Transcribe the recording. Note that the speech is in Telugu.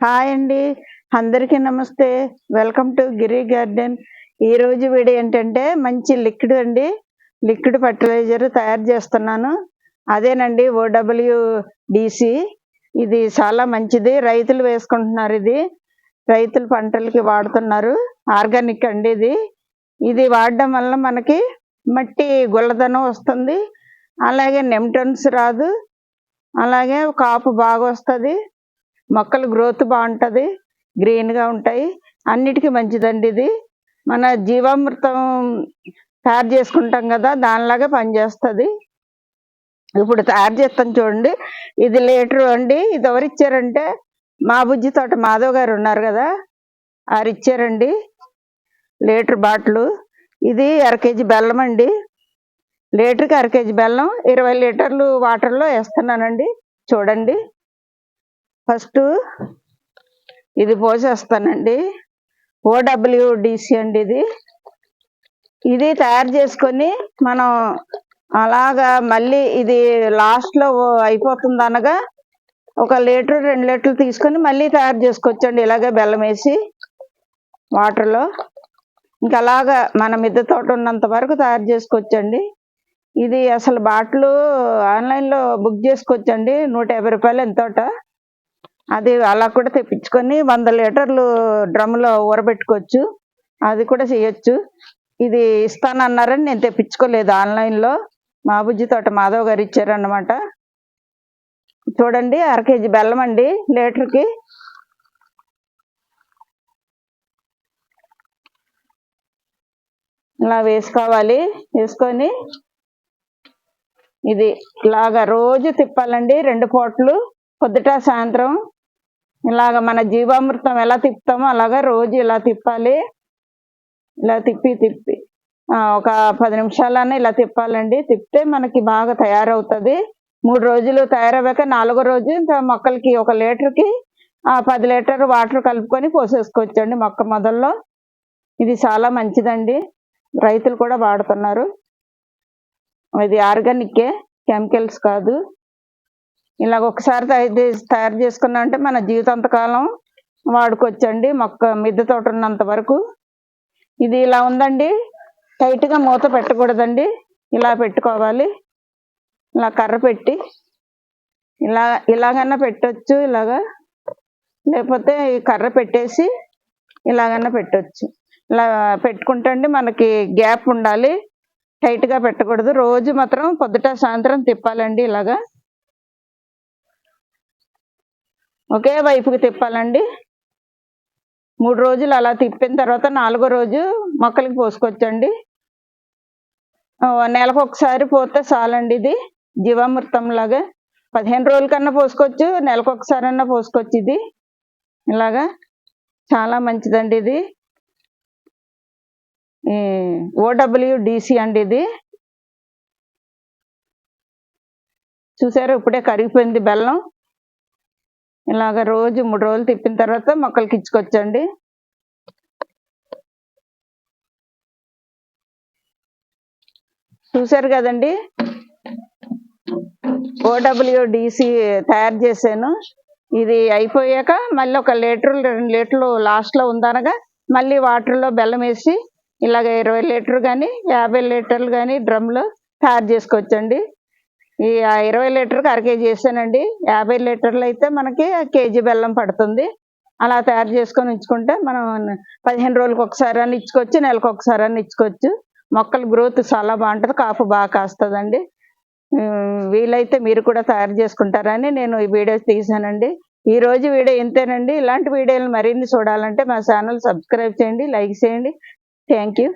హాయ్ అండి. అందరికీ నమస్తే. Welcome to Giri Garden. ఈ రోజు వీడియో ఏంటంటే మంచి లిక్విడ్ అండి. లిక్విడ్ ఫర్టిలైజర్ తయారు చేస్తున్నాను. అదేనండి ఓడబ్ల్యూ డిసి ఇది చాలా మంచిది. రైతులు వేసుకుంటున్నారు ఇది. రైతులు పంటలకి వాడుతున్నారు. ఆర్గానిక్ అండి ఇది. ఇది వాడడం వల్ల మనకి మట్టి గుల్లదనం వస్తుంది. అలాగే నెమ్టన్స్ రాదు. అలాగే కాపు బాగా వస్తుంది మొక్కలు గ్రోత్ బాగుంటుంది గ్రీన్గా ఉంటాయి. అన్నిటికీ మంచిదండి ఇది. మన జీవామృతం తయారు చేసుకుంటాం కదా దానిలాగా పనిచేస్తుంది. ఇప్పుడు తయారు చేస్తాం చూడండి. ఇది లీటరు అండి. ఇది ఎవరు ఇచ్చారంటే మా బుజ్జి తోట మాధవ్ గారు ఉన్నారు కదా వారు ఇచ్చారండి. Litre bottle. ఇది అర కేజీ బెల్లం అండి. లీటర్కి అర కేజీ బెల్లం. ఇరవై లీటర్లు వాటర్లో వేస్తున్నానండి. చూడండి. ఫస్ట్ ఇది పోసేస్తానండి. ఓడబ్ల్యూడిసి అండి ఇది. ఇది తయారు చేసుకొని మనం అలాగా మళ్ళీ ఇది లాస్ట్లో అయిపోతుంది అనగా ఒక లీటర్ రెండు లీటర్లు తీసుకొని మళ్ళీ తయారు చేసుకోవచ్చండి. ఇలాగే బెల్లం వేసి వాటర్లో. ఇంకా అలాగా మన మిద్దె తోట ఉన్నంత వరకు తయారు చేసుకోవచ్చండి. ఇది అసలు బాటిల్ ఆన్లైన్లో బుక్ చేసుకోవచ్చండి. నూట యాభై రూపాయలు ఎంతోట. అది అలా కూడా తెప్పించుకొని వంద లీటర్లు డ్రమ్లో ఊరబెట్టుకోవచ్చు. అది కూడా చేయొచ్చు ఇది ఇస్తానన్నారని నేను తెప్పించుకోలేదు ఆన్లైన్లో. మా బుజ్జి తోట మాధవ్ గారు ఇచ్చారన్నమాట. చూడండి అర కేజీ బెల్లం అండి లీటర్కి. ఇలా వేసుకోవాలి. వేసుకొని ఇది ఇలాగా రోజు తిప్పాలండి రెండు పూటలు. పొద్దుట సాయంత్రం ఇలాగ మన జీవామృతం ఎలా తిప్పుతామో అలాగా రోజు ఇలా తిప్పాలి. ఇలా తిప్పి తిప్పి. ఒక పది నిమిషాలనే ఇలా తిప్పాలండి. తిప్పితే మనకి బాగా తయారవుతుంది. మూడు రోజులు తయారవ్వాక నాలుగో రోజు మొక్కలకి ఒక లీటర్కి ఆ పది లీటర్ వాటర్ కలుపుకొని పోసేసుకోవచ్చండి మొక్క మొదల్లో. ఇది చాలా మంచిదండి. రైతులు కూడా వాడుతున్నారు. ఇది ఆర్గానిక్కే కెమికల్స్ కాదు. ఇలాగ ఒకసారి తయారు తయారు చేసుకున్నామంటే మన జీవితాంతకాలం వాడుకోవచ్చండి. మొక్క మిద్దె తోట ఉన్నంత వరకు. ఇది ఇలా ఉందండి. టైట్గా మూత పెట్టకూడదండి. ఇలా పెట్టుకోవాలి. ఇలా కర్ర పెట్టి. ఇలా ఇలాగన్నా పెట్టచ్చు ఇలాగా. లేకపోతే ఈ కర్ర పెట్టేసి ఇలాగన్నా పెట్టచ్చు. ఇలా పెట్టుకుంటే అండి మనకి గ్యాప్ ఉండాలి. టైట్గా పెట్టకూడదు. రోజు మాత్రం పొద్దుట సాయంత్రం తిప్పాలండి ఇలాగా. ఒకే వైపుకి తిప్పాలండి. మూడు రోజులు అలా తిప్పిన తర్వాత నాలుగో రోజు మొక్కలకి పోసుకోవచ్చండి నెలకు ఒకసారి పోతే చాలండి ఇది. జీవామృతం లాగా. పదిహేను రోజుల కన్నా పోసుకోవచ్చు నెలకు ఒకసారి అన్నా పోసుకోవచ్చు ఇది. ఇలాగా చాలా మంచిదండి ఇది. ఓడబ్ల్యూడిసి అండి ఇది. చూసారు ఇప్పుడే కరిగిపోయింది బెల్లం. ఇలాగ రోజు మూడు రోజులు తిప్పిన తర్వాత మొక్కలకి ఇచ్చుకొచ్చండి. చూశారు కదండి? ఓడబ్ల్యూడిసి తయారు చేశాను. ఇది అయిపోయాక మళ్ళీ ఒక లీటర్లు రెండు లీటర్లు లాస్ట్లో ఉందనగా మళ్ళీ వాటర్లో బెల్లం వేసి ఇలాగ ఇరవై లీటర్లు కానీ యాభై లీటర్లు కానీ డ్రమ్లో తయారు చేసుకోవచ్చండి. ఈ ఇరవై లీటర్కి అర కేజీ వేసానండి. యాభై లీటర్లు అయితే మనకి కేజీ బెల్లం పడుతుంది. అలా తయారు చేసుకొని ఉంచుకుంటే మనం పదిహేను రోజులకు ఒకసారి అని ఇచ్చుకోవచ్చు నెలకు ఒకసారి అని ఇచ్చుకోవచ్చు. మొక్కల గ్రోత్ చాలా బాగుంటుంది కాపు బాగా కాస్తుందండి. వీలైతే మీరు కూడా తయారు చేసుకుంటారని నేను ఈ వీడియో తీసానండి. ఈ రోజు వీడియో ఇంతేనండి. ఇలాంటి వీడియోలు మరిన్ని చూడాలంటే మా ఛానల్ సబ్స్క్రైబ్ చేయండి లైక్ చేయండి. Thank you.